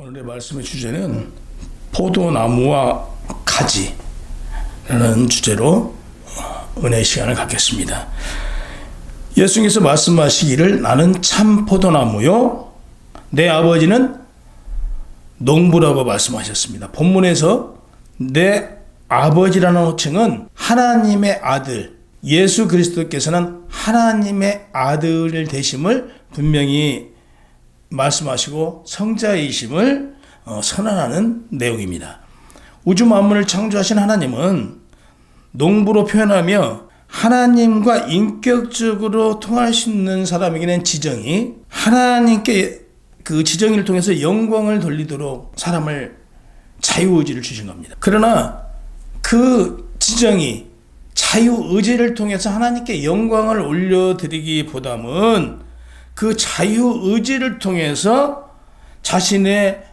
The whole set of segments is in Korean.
오늘의 말씀의 주제는 포도나무와 가지라는 주제로 은혜의 시간을 갖겠습니다. 예수님께서 말씀하시기를 나는 참 포도나무요 내 아버지는 농부라고 말씀하셨습니다. 본문에서 내 아버지라는 호칭은 하나님의 아들 예수 그리스도께서는 하나님의 아들 되심을 분명히 말씀하시고 성자이심을 어, 선언하는 내용입니다. 우주 만물을 창조하신 하나님은 농부로 표현하며 하나님과 인격적으로 통할 수 있는 사람에게 는 지정이 하나님께 그 지정을 통해서 영광을 돌리도록 사람을 자유의지를 주신 겁니다. 그러나 그 지정이 자유의지를 통해서 하나님께 영광을 올려드리기보다는 그 자유 의지를 통해서 자신의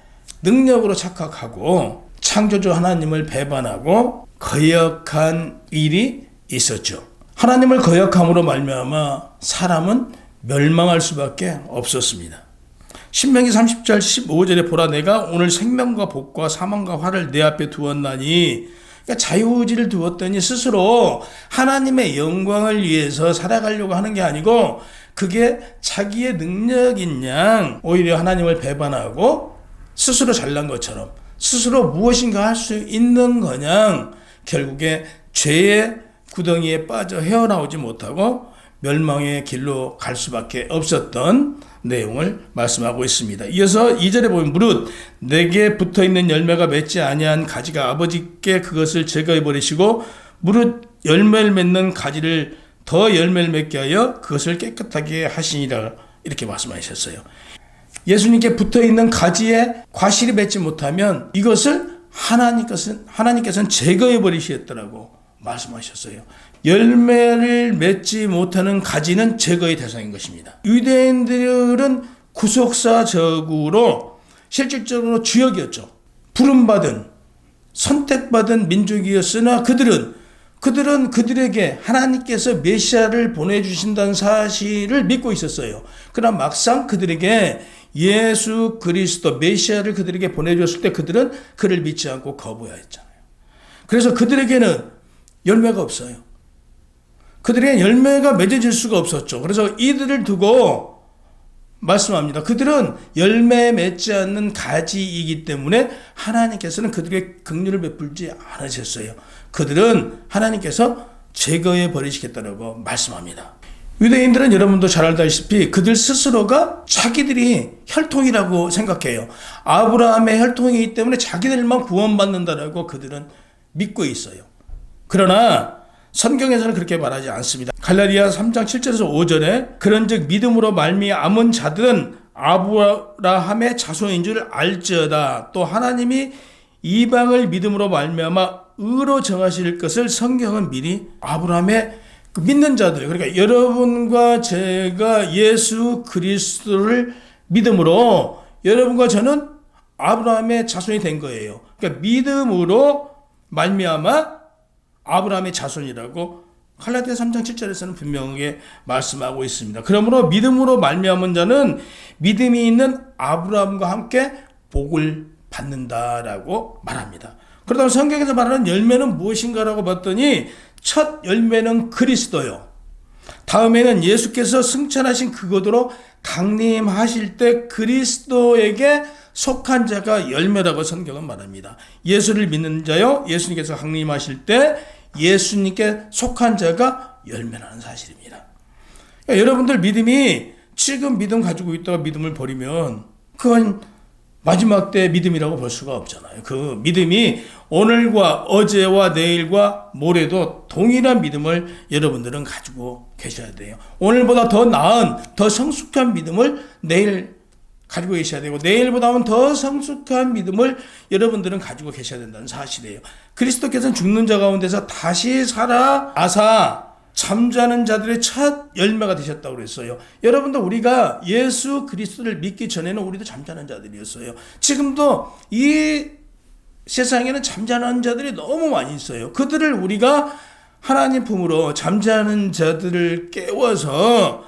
능력으로 착각하고 창조주 하나님을 배반하고 거역한 일이 있었죠. 하나님을 거역함으로 말미암아 사람은 멸망할 수밖에 없었습니다. 신명기 30절 15절에 보라 내가 오늘 생명과 복과 사망과 화를 내 앞에 두었나니 그러니까 자유의지를 두었더니 스스로 하나님의 영광을 위해서 살아가려고 하는 게 아니고 그게 자기의 능력인 양 오히려 하나님을 배반하고 스스로 잘난 것처럼 스스로 무엇인가 할 수 있는 거냥 결국에 죄의 구덩이에 빠져 헤어나오지 못하고 멸망의 길로 갈 수밖에 없었던 내용을 말씀하고 있습니다. 이어서 2절에 보면 무릇 내게 붙어 있는 열매가 맺지 아니한 가지가 아버지께 그것을 제거해 버리시고 무릇 열매를 맺는 가지를 더 열매를 맺게 하여 그것을 깨끗하게 하시니라 이렇게 말씀하셨어요. 예수님께 붙어 있는 가지에 과실이 맺지 못하면 이것을 하나님께서는 하나님께서는 제거해 버리시겠더라고 말씀하셨어요. 열매를 맺지 못하는 가지는 제거의 대상인 것입니다. 유대인들은 구속사적으로 실질적으로 주역이었죠. 부름받은 선택받은 민족이었으나 그들은 그들은 그들에게 하나님께서 메시아를 보내주신다는 사실을 믿고 있었어요. 그러나 막상 그들에게 예수 그리스도 메시아를 그들에게 보내줬을 때 그들은 그를 믿지 않고 거부했잖아요. 그래서 그들에게는 열매가 없어요. 그들의 열매가 맺어질 수가 없었죠. 그래서 이들을 두고 말씀합니다. 그들은 열매 맺지 않는 가지이기 때문에 하나님께서는 그들에게 긍휼을 베풀지 않으셨어요. 그들은 하나님께서 제거해 버리시겠다고 말씀합니다. 유대인들은 여러분도 잘 알다시피 그들 스스로가 자기들이 혈통이라고 생각해요. 아브라함의 혈통이기 때문에 자기들만 구원받는다라고 그들은 믿고 있어요. 그러나 성경에서는 그렇게 말하지 않습니다. 갈라디아 3장 7절에서 5절에 그런즉 믿음으로 말미암은 자들은 아브라함의 자손인 줄 알지어다. 또 하나님이 이방을 믿음으로 말미암아 의로 정하실 것을 성경은 미리 아브라함의 그 믿는 자들 그러니까 여러분과 제가 예수 그리스도를 믿음으로 여러분과 저는 아브라함의 자손이 된 거예요. 그러니까 믿음으로 말미암아 아브라함의 자손이라고 갈라디아 3장 7절에서는 분명하게 말씀하고 있습니다. 그러므로 믿음으로 말미암은 자는 믿음이 있는 아브라함과 함께 복을 받는다라고 말합니다. 그렇다면 성경에서 말하는 열매는 무엇인가라고 봤더니 첫 열매는 그리스도요. 다음에는 예수께서 승천하신 그것으로 강림하실 때 그리스도에게 속한 자가 열매라고 성경은 말합니다. 예수를 믿는 자요. 예수님께서 강림하실 때 예수님께 속한 자가 열매라는 사실입니다. 그러니까 여러분들 믿음이 지금 믿음 가지고 있다가 믿음을 버리면 그건 마지막 때 믿음이라고 볼 수가 없잖아요. 그 믿음이 오늘과 어제와 내일과 모레도 동일한 믿음을 여러분들은 가지고 계셔야 돼요. 오늘보다 더 나은, 더 성숙한 믿음을 내일 가지고 계셔야 되고 내일보다는 더 성숙한 믿음을 여러분들은 가지고 계셔야 된다는 사실이에요. 그리스도께서는 죽는 자 가운데서 다시 살아 아사 잠자는 자들의 첫 열매가 되셨다고 그랬어요. 여러분도 우리가 예수 그리스도를 믿기 전에는 우리도 잠자는 자들이었어요. 지금도 이 세상에는 잠자는 자들이 너무 많이 있어요. 그들을 우리가 하나님 품으로 잠자는 자들을 깨워서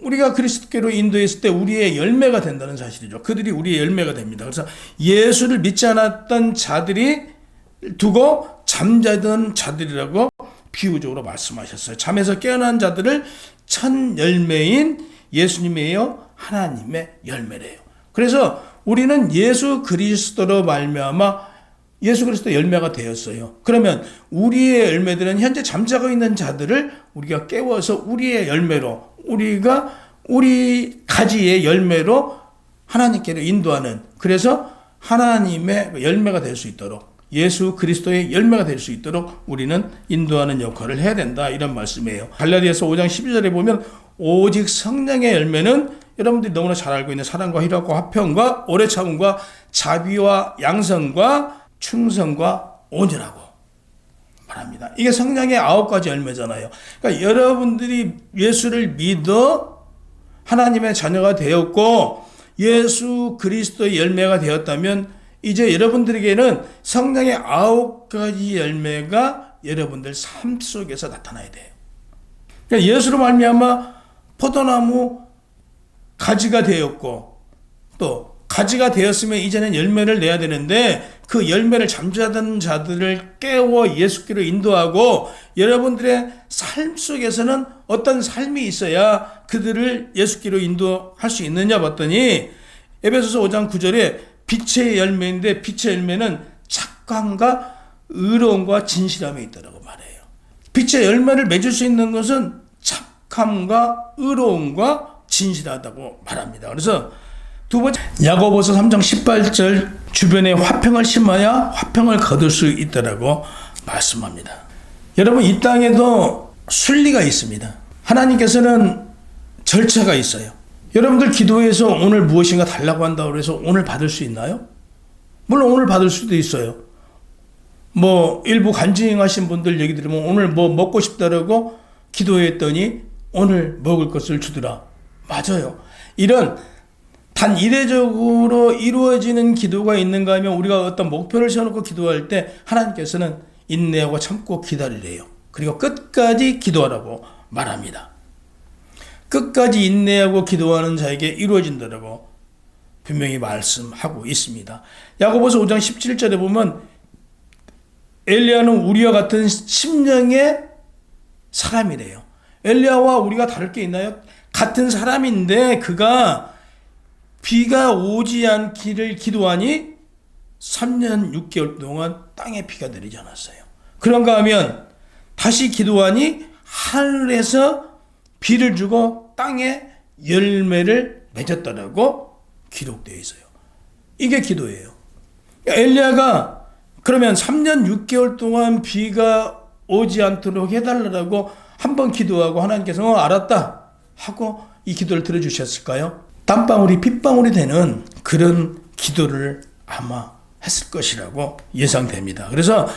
우리가 그리스도께로 인도했을 때 우리의 열매가 된다는 사실이죠. 그들이 우리의 열매가 됩니다. 그래서 예수를 믿지 않았던 자들이 두고 잠자던 자들이라고 비유적으로 말씀하셨어요. 잠에서 깨어난 자들을 첫 열매인 예수님이에요. 하나님의 열매래요. 그래서 우리는 예수 그리스도로 말미암아 예수 그리스도 열매가 되었어요. 그러면 우리의 열매들은 현재 잠자고 있는 자들을 우리가 깨워서 우리의 열매로 우리가 우리 가지의 열매로 하나님께로 인도하는 그래서 하나님의 열매가 될 수 있도록 예수 그리스도의 열매가 될 수 있도록 우리는 인도하는 역할을 해야 된다 이런 말씀이에요. 갈라디아서 5장 12절에 보면 오직 성령의 열매는 여러분들이 너무나 잘 알고 있는 사랑과 희락과 화평과 오래 참음과 자비와 양성과 충성과 온전하고 말합니다. 이게 성령의 아홉 가지 열매잖아요. 그러니까 여러분들이 예수를 믿어 하나님의 자녀가 되었고 예수 그리스도의 열매가 되었다면 이제 여러분들에게는 성령의 아홉 가지 열매가 여러분들 삶 속에서 나타나야 돼요. 그러니까 예수로 말미암아 포도나무 가지가 되었고 또 가지가 되었으면 이제는 열매를 내야 되는데 그 열매를 잠자던 자들을 깨워 예수께로 인도하고 여러분들의 삶 속에서는 어떤 삶이 있어야 그들을 예수께로 인도할 수 있느냐 봤더니 에베소서 5장 9절에 빛의 열매인데 빛의 열매는 착감과 의로움과 진실함에 있다라고 말해요. 빛의 열매를 맺을 수 있는 것은 착함과 의로움과 진실하다고 말합니다. 그래서 두 번째 야고보서 3장 18절 주변에 화평을 심어야 화평을 거둘 수 있다라고 말씀합니다. 여러분 이 땅에도 순리가 있습니다. 하나님께서는 절차가 있어요. 여러분들 기도해서 오늘 무엇인가 달라고 한다고 해서 오늘 받을 수 있나요? 물론 오늘 받을 수도 있어요. 뭐 일부 간증하신 분들 얘기 들으면 오늘 뭐 먹고 싶다라고 기도했더니 오늘 먹을 것을 주더라. 맞아요. 이런 단 이례적으로 이루어지는 기도가 있는가 하면 우리가 어떤 목표를 세워놓고 기도할 때 하나님께서는 인내하고 참고 기다리래요. 그리고 끝까지 기도하라고 말합니다. 끝까지 인내하고 기도하는 자에게 이루어진다라고 분명히 말씀하고 있습니다. 야고보서 5장 17절에 보면 엘리야는 우리와 같은 심령의 사람이래요. 엘리야와 우리가 다를 게 있나요? 같은 사람인데 그가 비가 오지 않기를 기도하니 3년 6개월 동안 땅에 비가 내리지 않았어요. 그런가 하면 다시 기도하니 하늘에서 비를 주고 땅에 열매를 맺었다라고 기록되어 있어요. 이게 기도예요. 엘리야가 그러면 3년 6개월 동안 비가 오지 않도록 해달라고 한 번 기도하고 하나님께서 어, 알았다 하고 이 기도를 들어주셨을까요? 땀방울이 핏방울이 되는 그런 기도를 아마 했을 것이라고 예상됩니다. 그래서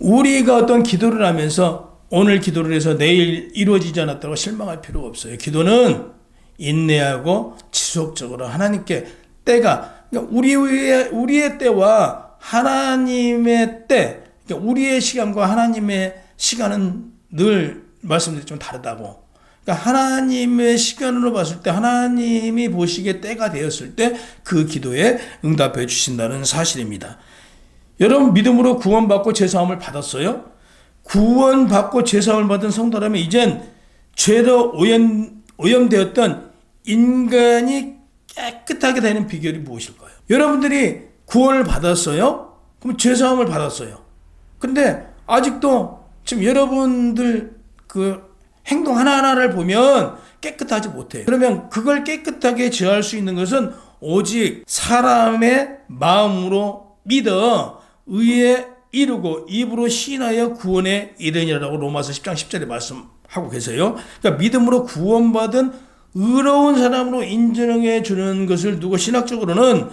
우리가 어떤 기도를 하면서 오늘 기도를 해서 내일 이루어지지 않았다고 실망할 필요가 없어요. 기도는 인내하고 지속적으로 하나님께 때가 그러니까 우리의 우리의 때와 하나님의 때, 그러니까 우리의 시간과 하나님의 시간은 늘 말씀드렸지만 다르다고. 그러니까 하나님의 시간으로 봤을 때 하나님이 보시기에 때가 되었을 때 그 기도에 응답해 주신다는 사실입니다. 여러분 믿음으로 구원받고 제사함을 받았어요? 구원받고 제사함을 받은 성도라면 이젠 죄로 오염, 오염되었던 인간이 깨끗하게 되는 비결이 무엇일까요? 여러분들이 구원을 받았어요? 그럼 죄사함을 받았어요. 근데 아직도 지금 여러분들 그 행동 하나하나를 보면 깨끗하지 못해요. 그러면 그걸 깨끗하게 제어할 수 있는 것은 오직 사람의 마음으로 믿어 의에 이루고 입으로 신하여 구원에 이르니라고 로마서 10장 10절에 말씀하고 계세요. 그러니까 믿음으로 구원받은 의로운 사람으로 인정해 주는 것을 두고 신학적으로는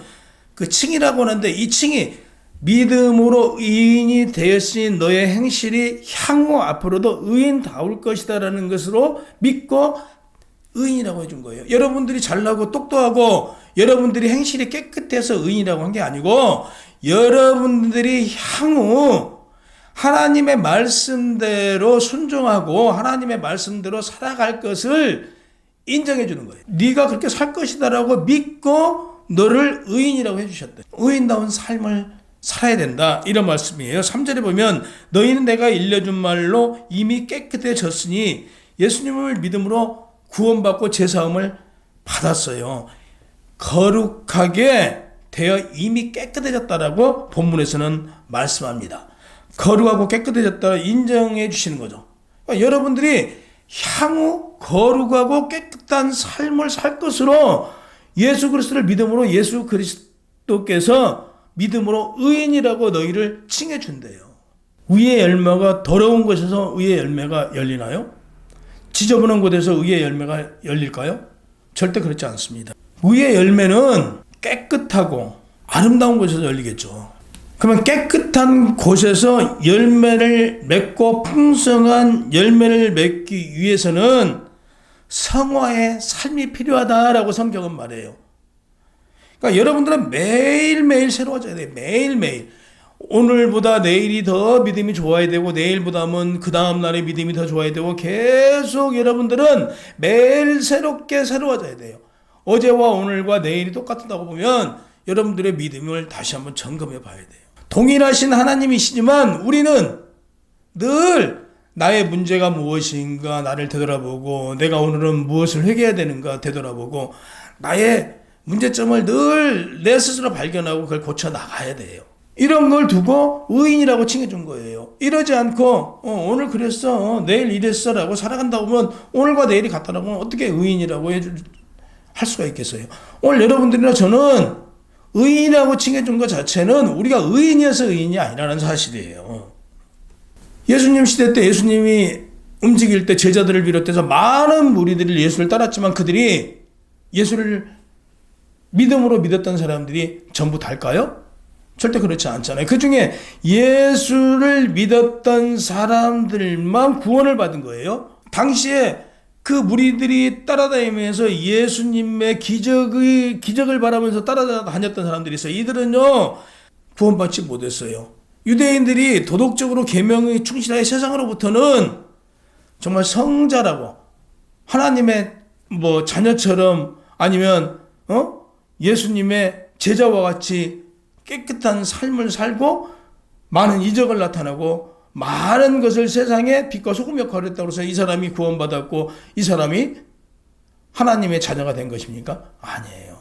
그 칭이라고 하는데 이 칭이 믿음으로 의인이 되었으니 너의 행실이 향후 앞으로도 의인다울 것이다라는 것으로 믿고 의인이라고 해준 거예요. 여러분들이 잘나고 똑똑하고 여러분들이 행실이 깨끗해서 의인이라고 한 게 아니고 여러분들이 향후 하나님의 말씀대로 순종하고 하나님의 말씀대로 살아갈 것을 인정해 주는 거예요. 네가 그렇게 살 것이다라고 믿고 너를 의인이라고 해 주셨대. 의인다운 삶을 살아야 된다. 이런 말씀이에요. 3절에 보면 너희는 내가 일려준 말로 이미 깨끗해졌으니 예수님을 믿음으로 구원받고 제 사함을 받았어요. 거룩하게 되어 이미 깨끗해졌다라고 본문에서는 말씀합니다. 거룩하고 깨끗해졌다 인정해 주시는 거죠. 그러니까 여러분들이 향후 거룩하고 깨끗한 삶을 살 것으로 예수 그리스도를 믿음으로 예수 그리스도께서 믿음으로 의인이라고 너희를 칭해 준대요. 의의 열매가 더러운 곳에서 의의 열매가 열리나요? 지저분한 곳에서 의의 열매가 열릴까요? 절대 그렇지 않습니다. 의의 열매는 깨끗하고 아름다운 곳에서 열리겠죠. 그러면 깨끗한 곳에서 열매를 맺고 풍성한 열매를 맺기 위해서는 성화의 삶이 필요하다라고 성경은 말해요. 그러니까 여러분들은 매일매일 새로워져야 돼요. 매일매일. 오늘보다 내일이 더 믿음이 좋아야 되고 내일보다는 그 다음 날의 믿음이 더 좋아야 되고 계속 여러분들은 매일 새롭게 새로워져야 돼요. 어제와 오늘과 내일이 똑같다고 보면 여러분들의 믿음을 다시 한번 점검해 봐야 돼요. 동일하신 하나님이시지만 우리는 늘 나의 문제가 무엇인가 나를 되돌아보고 내가 오늘은 무엇을 회개해야 되는가 되돌아보고 나의 문제점을 늘 내 스스로 발견하고 그걸 고쳐 나가야 돼요. 이런 걸 두고 의인이라고 칭해준 거예요. 이러지 않고 어, 오늘 그랬어 어, 내일 이랬어라고 살아간다 보면 오늘과 내일이 같다라고 어떻게 의인이라고 해줄 할 수가 있겠어요. 오늘 여러분들이나 저는 의인이라고 칭해준 것 자체는 우리가 의인이어서 의인이 아니라는 사실이에요. 예수님 시대 때 예수님이 움직일 때 제자들을 비롯해서 많은 무리들이 예수를 따랐지만 그들이 예수를 믿음으로 믿었던 사람들이 전부 달까요? 절대 그렇지 않잖아요. 그 중에 예수를 믿었던 사람들만 구원을 받은 거예요. 당시에 그 무리들이 따라다니면서 예수님의 기적의, 기적을 바라면서 따라다녔던 사람들이 있어요. 이들은요, 구원받지 못했어요. 유대인들이 도덕적으로 계명에 충실하여 세상으로부터는 정말 성자라고 하나님의 뭐 자녀처럼 아니면 어 예수님의 제자와 같이 깨끗한 삶을 살고 많은 이적을 나타내고 많은 것을 세상에 빛과 소금 역할을 했다고 해서 이 사람이 구원받았고 이 사람이 하나님의 자녀가 된 것입니까? 아니에요.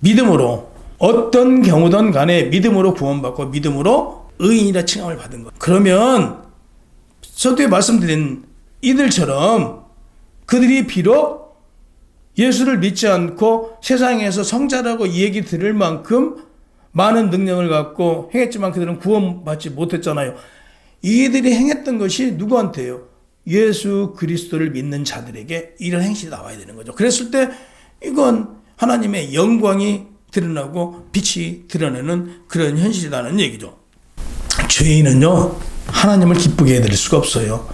믿음으로 어떤 경우든 간에 믿음으로 구원받고 믿음으로 의인이라 칭함을 받은 것. 그러면 서두에 말씀드린 이들처럼 그들이 비록 예수를 믿지 않고 세상에서 성자라고 이 얘기 들을 만큼 많은 능력을 갖고 행했지만 그들은 구원받지 못했잖아요. 이들이 행했던 것이 누구한테요? 예수 그리스도를 믿는 자들에게 이런 행실이 나와야 되는 거죠. 그랬을 때 이건 하나님의 영광이 드러나고 빛이 드러내는 그런 현실이라는 얘기죠. 죄인은요, 하나님을 기쁘게 해드릴 수가 없어요.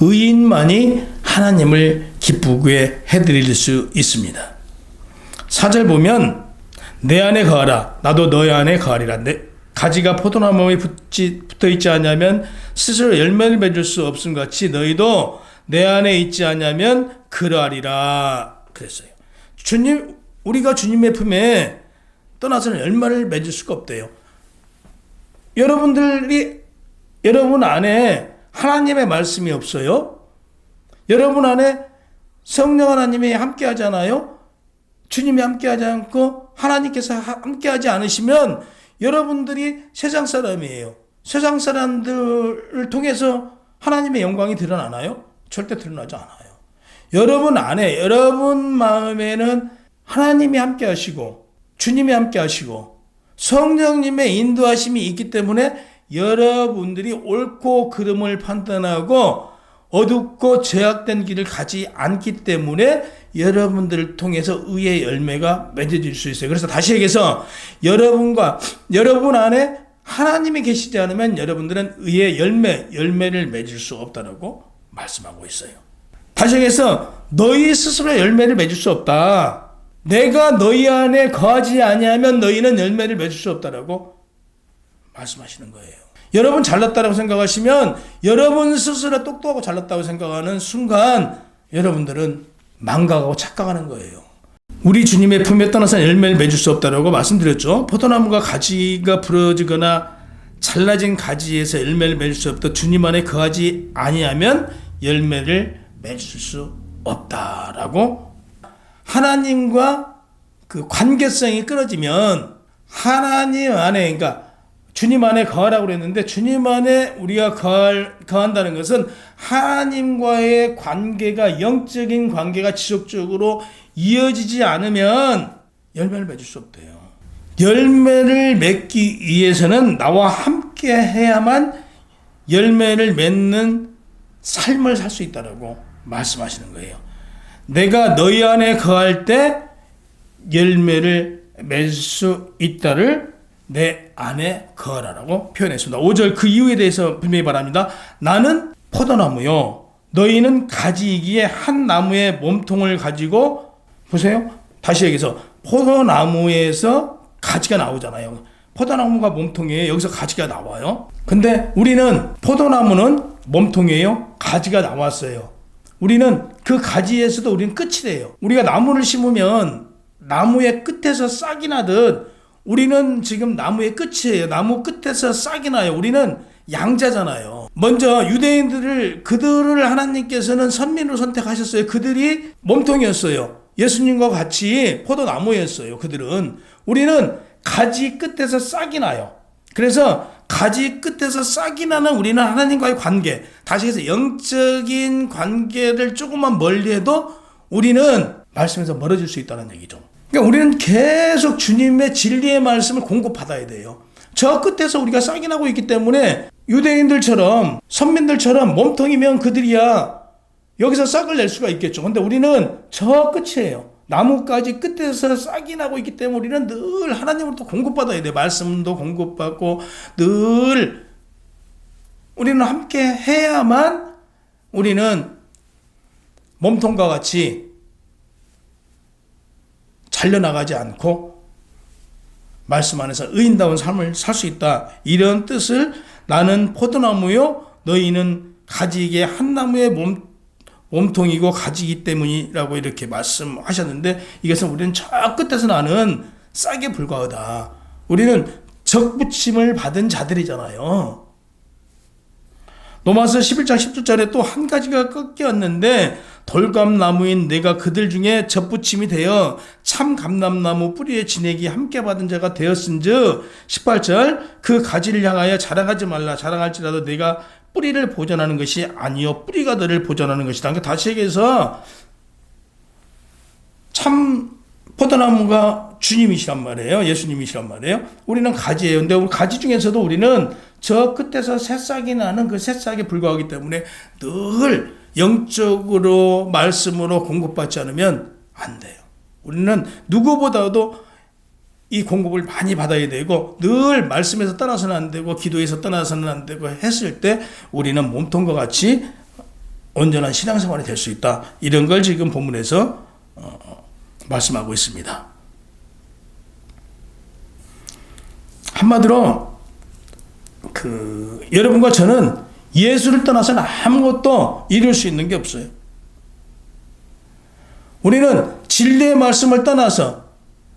의인만이 하나님을 기쁘게 해드릴 수 있습니다. 사절 보면 내 안에 거하라 나도 너희 안에 거하리라 내 가지가 포도나무에 붙지, 붙어 있지 않냐면 스스로 열매를 맺을 수 없음 같이 너희도 내 안에 있지 않냐면 그러하리라 그랬어요. 주님 우리가 주님의 품에 떠나서는 열매를 맺을 수가 없대요. 여러분들이 여러분 안에 하나님의 말씀이 없어요? 여러분 안에 성령 하나님이 함께 하잖아요? 주님이 함께 하지 않고 하나님께서 함께 하지 않으시면 여러분들이 세상 사람이에요. 세상 사람들을 통해서 하나님의 영광이 드러나나요? 절대 드러나지 않아요. 여러분 안에, 여러분 마음에는 하나님이 함께 하시고, 주님이 함께 하시고, 성령님의 인도하심이 있기 때문에 여러분들이 옳고 그름을 판단하고 어둡고 제약된 길을 가지 않기 때문에 여러분들을 통해서 의의 열매가 맺어질 수 있어요. 그래서 다시 얘기해서 여러분과 여러분 안에 하나님이 계시지 않으면 여러분들은 의의 열매, 열매를 맺을 수 없다라고 말씀하고 있어요. 다시 얘기해서 너희 스스로 열매를 맺을 수 없다. 내가 너희 안에 거하지 아니하면 너희는 열매를 맺을 수 없다라고 말씀하시는 거예요. 여러분 잘났다고 생각하시면 여러분 스스로 똑똑하고 잘났다고 생각하는 순간 여러분들은 망각하고 착각하는 거예요. 우리 주님의 품에 떠나서 열매를 맺을 수 없다라고 말씀드렸죠. 포도나무가 가지가 부러지거나 잘라진 가지에서 열매를 맺을 수 없다. 주님 안에 거하지 아니하면 열매를 맺을 수 없다라고 하나님과 그 관계성이 끊어지면 하나님 안에 그러니까 주님 안에 거하라고 그랬는데 주님 안에 우리가 거할, 거한다는 것은 하나님과의 관계가 영적인 관계가 지속적으로 이어지지 않으면 열매를 맺을 수 없대요. 열매를 맺기 위해서는 나와 함께 해야만 열매를 맺는 삶을 살 수 있다라고 말씀하시는 거예요. 내가 너희 안에 거할 때 열매를 맺을 수 있다를 내 안에 거하라라고 표현했습니다. 5절 그 이유에 대해서 분명히 바랍니다. 나는 포도나무요. 너희는 가지이기에 한 나무의 몸통을 가지고 보세요. 다시 얘기해서 포도나무에서 가지가 나오잖아요. 포도나무가 몸통이에요. 여기서 가지가 나와요. 근데 우리는 포도나무는 몸통이에요. 가지가 나왔어요. 우리는 그 가지에서도 우리는 끝이 돼요. 우리가 나무를 심으면 나무의 끝에서 싹이 나듯 우리는 지금 나무의 끝이에요. 나무 끝에서 싹이 나요. 우리는 양자잖아요. 먼저 유대인들을 그들을 하나님께서는 선민으로 선택하셨어요. 그들이 몸통이었어요. 예수님과 같이 포도나무였어요. 그들은 우리는 가지 끝에서 싹이 나요. 그래서 가지 끝에서 싹이 나는 우리는 하나님과의 관계, 다시 해서 영적인 관계를 조금만 멀리해도 우리는 말씀에서 멀어질 수 있다는 얘기죠. 그러니까 우리는 계속 주님의 진리의 말씀을 공급받아야 돼요. 저 끝에서 우리가 싹이 나고 있기 때문에 유대인들처럼 선민들처럼 몸통이면 그들이야 여기서 싹을 낼 수가 있겠죠. 근데 우리는 저 끝이에요. 나무까지 끝에서 싹이 나고 있기 때문에 우리는 늘 하나님으로부터 공급받아야 돼. 말씀도 공급받고 늘 우리는 함께 해야만 우리는 몸통과 같이 잘려나가지 않고 말씀 안에서 의인다운 삶을 살 수 있다. 이런 뜻을 나는 포도나무요 너희는 가지기에 한 나무의 몸 몸통이고 가지기 때문이라고 이렇게 말씀하셨는데 이것은 우리는 저 끝에서 나는 싹에 불과하다. 우리는 적붙임을 받은 자들이잖아요. 노마서 11장 10절에 또 한 가지가 꺾였는데 돌감나무인 내가 그들 중에 접붙임이 되어 참 감람나무 뿌리에 지내기 함께 받은 자가 되었은즉 18절 그 가지를 향하여 자랑하지 말라 자랑할지라도 내가 뿌리를 보존하는 것이 아니요 뿌리가 너를 보존하는 것이다. 그러니까 다시 얘기해서 참 포도나무가 주님이시란 말이에요. 예수님이시란 말이에요. 우리는 가지예요. 근데 우리 가지 중에서도 우리는 저 끝에서 새싹이 나는 그 새싹에 불과하기 때문에 늘 영적으로 말씀으로 공급받지 않으면 안 돼요. 우리는 누구보다도 이 공급을 많이 받아야 되고 늘 말씀에서 떠나서는 안 되고 기도에서 떠나서는 안 되고 했을 때 우리는 몸통과 같이 온전한 신앙생활이 될 수 있다. 이런 걸 지금 본문에서 어, 말씀하고 있습니다. 한마디로 그 여러분과 저는 예수를 떠나서는 아무것도 이룰 수 있는 게 없어요. 우리는 진리의 말씀을 떠나서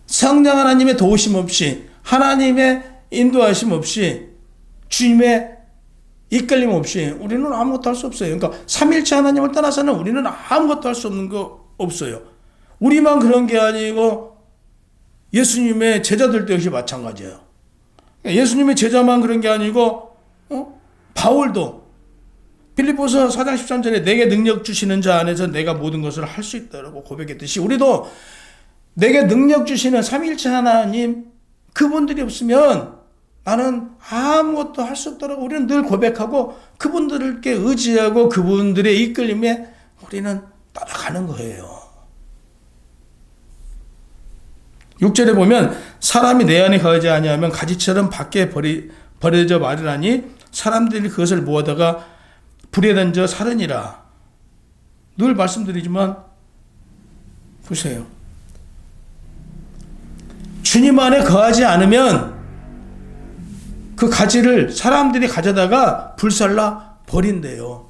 성령 하나님의 도우심 없이 하나님의 인도하심 없이 주님의 이끌림 없이 우리는 아무것도 할 수 없어요. 그러니까 삼일체 하나님을 떠나서는 우리는 아무것도 할 수 없는 거 없어요. 우리만 그런 게 아니고 예수님의 제자들도 역시 마찬가지예요. 예수님의 제자만 그런 게 아니고 어? 바울도 필리포스 4장 13절에 내게 능력 주시는 자 안에서 내가 모든 것을 할 수 있다라고 고백했듯이 우리도 내게 능력 주시는 삼일체 하나님 그분들이 없으면 나는 아무것도 할 수 없다라고 우리는 늘 고백하고 그분들께 의지하고 그분들의 이끌림에 우리는 따라가는 거예요. 6절에 보면 사람이 내 안에 거하지 아니하면 가지처럼 밖에 버리, 버려져 마르나니 사람들이 그것을 모아다가 불에 던져 살으니라. 늘 말씀드리지만 보세요. 주님 안에 거하지 않으면 그 가지를 사람들이 가져다가 불살라 버린대요.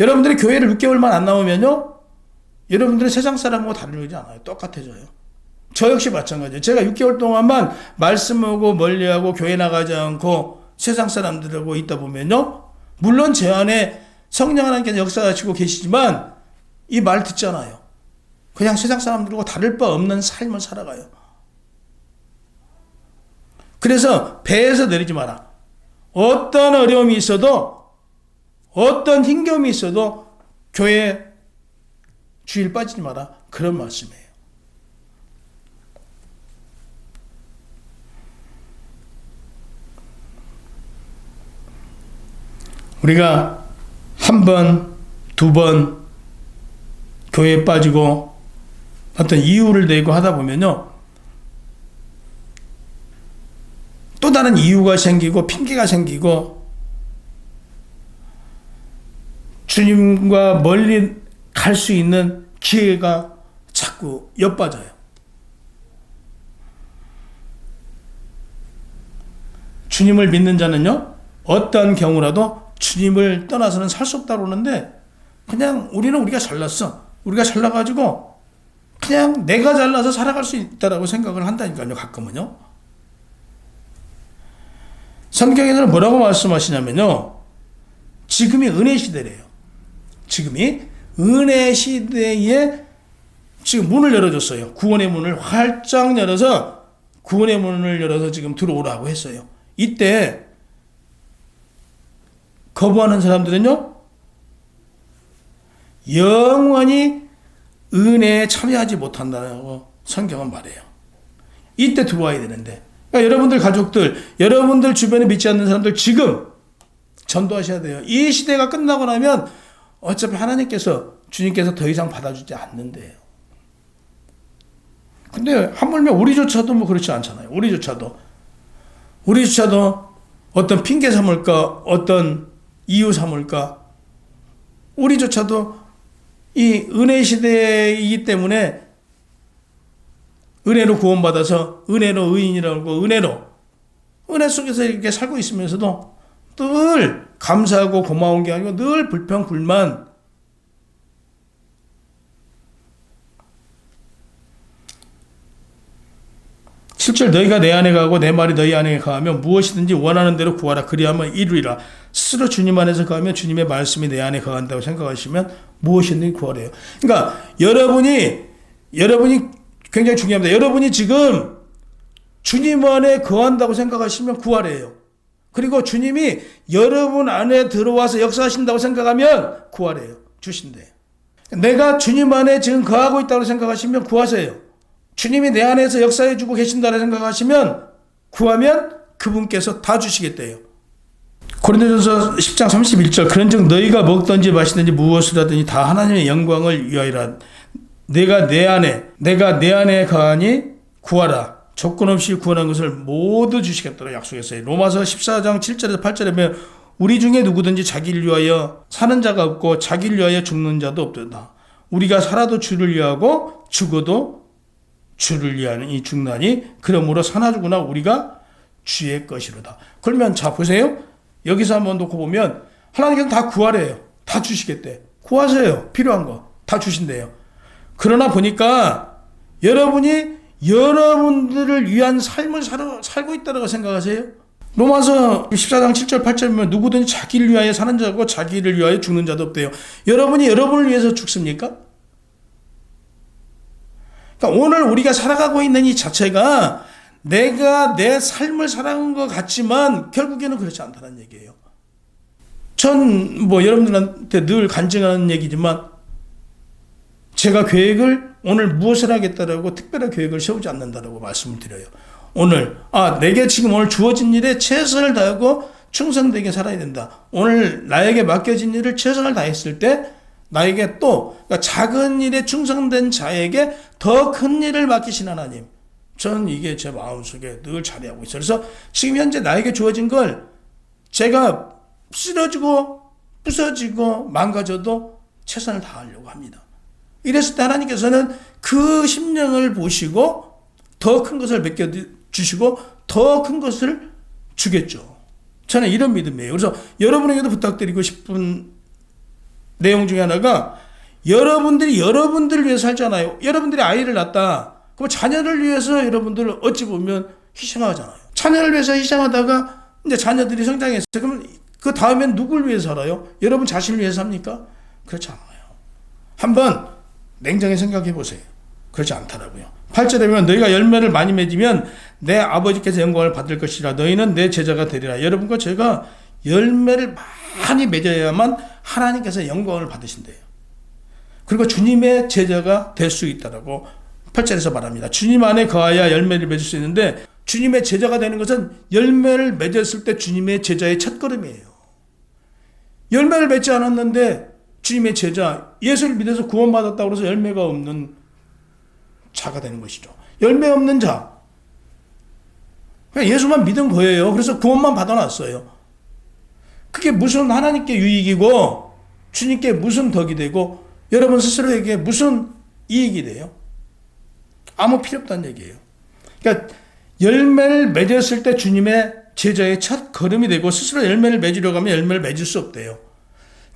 여러분들이 교회를 6개월만 안 나오면요. 여러분들은 세상 사람하고 다르지 않아요. 똑같아져요. 저 역시 마찬가지예요. 제가 6개월 동안만 말씀하고 멀리하고 교회 나가지 않고 세상 사람들하고 있다 보면요. 물론 제 안에 성령 하나님께서 역사하시고 계시지만 이 말 듣잖아요. 그냥 세상 사람들과 다를 바 없는 삶을 살아가요. 그래서 배에서 내리지 마라. 어떤 어려움이 있어도 어떤 힘겨움이 있어도 교회 주일 빠지지 마라. 그런 말씀이에요. 우리가 한 번, 두 번 교회에 빠지고 어떤 이유를 내고 하다 보면요. 또 다른 이유가 생기고 핑계가 생기고 주님과 멀리 갈 수 있는 기회가 자꾸 엿빠져요. 주님을 믿는 자는요, 어떤 경우라도 주님을 떠나서는 살 수 없다고 그러는데, 그냥 우리는 우리가 잘났어. 우리가 잘나가지고, 그냥 내가 잘나서 살아갈 수 있다라고 생각을 한다니까요, 가끔은요. 성경에는 뭐라고 말씀하시냐면요. 지금이 은혜 시대래요. 지금이 은혜 시대에 지금 문을 열어줬어요. 구원의 문을 활짝 열어서 구원의 문을 열어서 지금 들어오라고 했어요. 이때 거부하는 사람들은요, 영원히 은혜에 참여하지 못한다고 성경은 말해요. 이때 들어와야 되는데. 그러니까 여러분들 가족들, 여러분들 주변에 믿지 않는 사람들 지금 전도하셔야 돼요. 이 시대가 끝나고 나면 어차피 하나님께서 주님께서 더 이상 받아주지 않는데요. 근데 하물며 우리조차도 뭐 그렇지 않잖아요. 우리조차도 우리조차도 어떤 핑계 삼을까, 어떤 이유 삼을까. 우리조차도 이 은혜 시대이기 때문에 은혜로 구원받아서 은혜로 의인이라고 은혜로 은혜 속에서 이렇게 살고 있으면서도 늘 감사하고 고마운 게 아니고 늘 불평 불만. 실절 너희가 내 안에 가고 내 말이 너희 안에 가하면 무엇이든지 원하는 대로 구하라. 그리하면 이루리라 스스로 주님 안에서 가면 주님의 말씀이 내 안에 가한다고 생각하시면 무엇이든지 구하래요. 그러니까 여러분이 여러분이 굉장히 중요합니다. 여러분이 지금 주님 안에 거한다고 생각하시면 구하래요. 그리고 주님이 여러분 안에 들어와서 역사하신다고 생각하면 구하래요. 주신대요 내가 주님 안에 지금 거하고 있다고 생각하시면 구하세요. 주님이 내 안에서 역사해 주고 계신다고 생각하시면 구하면 그분께서 다 주시겠대요. 고린도전서 10장 31절 그런즉 너희가 먹든지 마시든지 무엇을 하든지 다 하나님의 영광을 위하여라. 내가 내 안에 내가 내 안에 가하니 구하라. 조건 없이 구원한 것을 모두 주시겠다고 약속했어요. 로마서 14장 7절에서 8절에 보면 우리 중에 누구든지 자기를 위하여 사는 자가 없고 자기를 위하여 죽는 자도 없다. 우리가 살아도 주를 위하고 죽어도 주를 위한 이 중난이 그러므로 사나주구나 우리가 주의 것이로다. 그러면 자 보세요. 여기서 한번 놓고 보면 하나님께서 다 구하래요. 다 주시겠대. 구하세요. 필요한 거 다 주신대요. 그러나 보니까 여러분이 여러분들을 위한 삶을 살, 살고 있다고 생각하세요? 로마서 14장 7절 8절 보면 누구든지 자기를 위하여 사는 자고 자기를 위하여 죽는 자도 없대요. 여러분이 여러분을 위해서 죽습니까? 그러니까 오늘 우리가 살아가고 있는 이 자체가 내가 내 삶을 살아간 것 같지만 결국에는 그렇지 않다는 얘기예요. 전 뭐 여러분들한테 늘 간증하는 얘기지만 제가 계획을 오늘 무엇을 하겠다라고 특별한 계획을 세우지 않는다라고 말씀을 드려요. 오늘 아 내게 지금 오늘 주어진 일에 최선을 다하고 충성되게 살아야 된다. 오늘 나에게 맡겨진 일을 최선을 다했을 때 나에게 또 그러니까 작은 일에 충성된 자에게 더 큰 일을 맡기신 하나님. 저는 이게 제 마음속에 늘 자리하고 있어요. 그래서 지금 현재 나에게 주어진 걸 제가 쓰러지고 부서지고 망가져도 최선을 다하려고 합니다. 이랬을 때 하나님께서는 그 심령을 보시고 더 큰 것을 맡겨 주시고 더 큰 것을 주겠죠. 저는 이런 믿음이에요. 그래서 여러분에게도 부탁드리고 싶은 내용 중에 하나가 여러분들이 여러분들을 위해 살잖아요. 여러분들이 아이를 낳았다. 그럼 자녀를 위해서 여러분들 어찌 보면 희생하잖아요. 자녀를 위해서 희생하다가 이제 자녀들이 성장했어요. 그러면 그 다음엔 누굴 위해 살아요? 여러분 자신을 위해 삽니까? 그렇지 않아요. 한번 냉정히 생각해 보세요. 그렇지 않더라고요. 8절에 보면 너희가 열매를 많이 맺으면 내 아버지께서 영광을 받을 것이라 너희는 내 제자가 되리라. 여러분과 제가 열매를 많이 맺어야만 하나님께서 영광을 받으신대요. 그리고 주님의 제자가 될 수 있다라고 8절에서 말합니다. 주님 안에 거하여 열매를 맺을 수 있는데 주님의 제자가 되는 것은 열매를 맺었을 때 주님의 제자의 첫걸음이에요. 열매를 맺지 않았는데 주님의 제자, 예수를 믿어서 구원받았다고 해서 열매가 없는 자가 되는 것이죠. 열매 없는 자. 그냥 예수만 믿은 거예요. 그래서 구원만 받아놨어요. 그게 무슨 하나님께 유익이고 주님께 무슨 덕이 되고 여러분 스스로에게 무슨 이익이 돼요? 아무 필요 없다는 얘기예요. 그러니까 열매를 맺었을 때 주님의 제자의 첫 걸음이 되고 스스로 열매를 맺으려고 하면 열매를 맺을 수 없대요.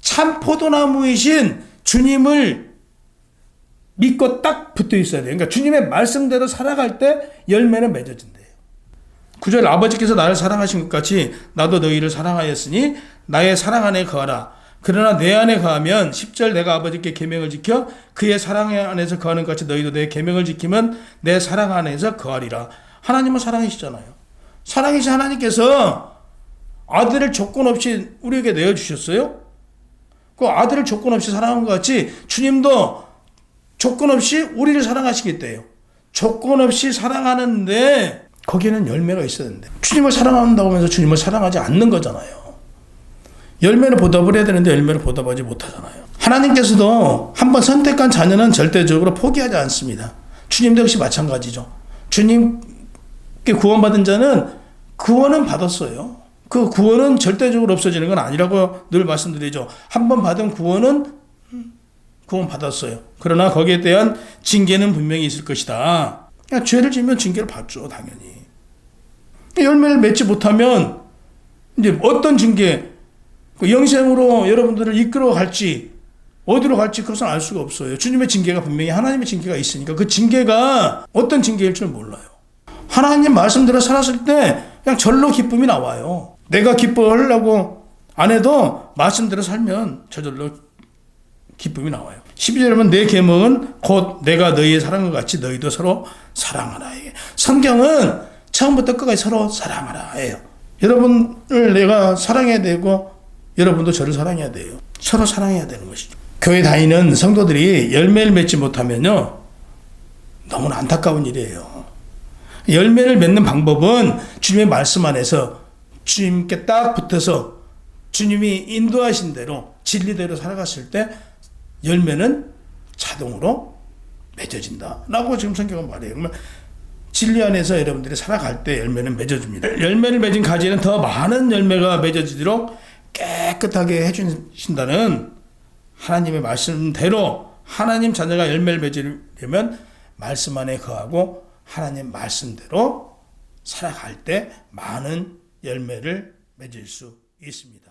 참 포도나무이신 주님을 믿고 딱 붙어 있어야 돼요. 그러니까 주님의 말씀대로 살아갈 때 열매는 맺어진대요. 구절 아버지께서 나를 사랑하신 것 같이 나도 너희를 사랑하였으니 나의 사랑 안에 거하라. 그러나 내 안에 거하면 10절 내가 아버지께 계명을 지켜 그의 사랑 안에서 거하는 것 같이 너희도 내 계명을 지키면 내 사랑 안에서 거하리라. 하나님은 사랑이시잖아요. 사랑이신 하나님께서 아들을 조건 없이 우리에게 내어 주셨어요. 그 아들을 조건 없이 사랑한 것 같이 주님도 조건 없이 우리를 사랑하시겠대요. 조건 없이 사랑하는데 거기에는 열매가 있어야 되는데 주님을 사랑한다고 하면서 주님을 사랑하지 않는 거잖아요. 열매를 보답을 해야 되는데 열매를 보답하지 못하잖아요. 하나님께서도 한번 선택한 자녀는 절대적으로 포기하지 않습니다. 주님도 역시 마찬가지죠. 주님께 구원받은 자는 구원은 받았어요. 그 구원은 절대적으로 없어지는 건 아니라고 늘 말씀드리죠. 한번 받은 구원은 구원 받았어요. 그러나 거기에 대한 징계는 분명히 있을 것이다. 그냥 죄를 지면 징계를 받죠, 당연히. 열매를 맺지 못하면 이제 어떤 징계, 그 영생으로 여러분들을 이끌어 갈지 어디로 갈지 그것은 알 수가 없어요. 주님의 징계가 분명히 하나님의 징계가 있으니까 그 징계가 어떤 징계일 줄 몰라요. 하나님 말씀대로 살았을 때 그냥 절로 기쁨이 나와요. 내가 기뻐하려고 안 해도 말씀대로 살면 저절로 기쁨이 나와요. 12절에 보면 내 계명은 곧 내가 너희의 사랑과 같이 너희도 서로 사랑하라. 성경은 처음부터 끝까지 서로 사랑하라 해요. 여러분을 내가 사랑해야 되고 여러분도 저를 사랑해야 돼요. 서로 사랑해야 되는 것이죠. 교회 다니는 성도들이 열매를 맺지 못하면요. 너무나 안타까운 일이에요. 열매를 맺는 방법은 주님의 말씀 안에서 주님께 딱 붙어서 주님이 인도하신 대로 진리대로 살아갔을 때 열매는 자동으로 맺어진다 라고 지금 성경은 말해요. 진리 안에서 여러분들이 살아갈 때 열매는 맺어집니다. 열매를 맺은 가지는 더 많은 열매가 맺어지도록 깨끗하게 해주신다는 하나님의 말씀대로 하나님 자녀가 열매를 맺으려면 말씀 안에 거하고 하나님 말씀대로 살아갈 때 많은 열매를 맺을 수 있습니다.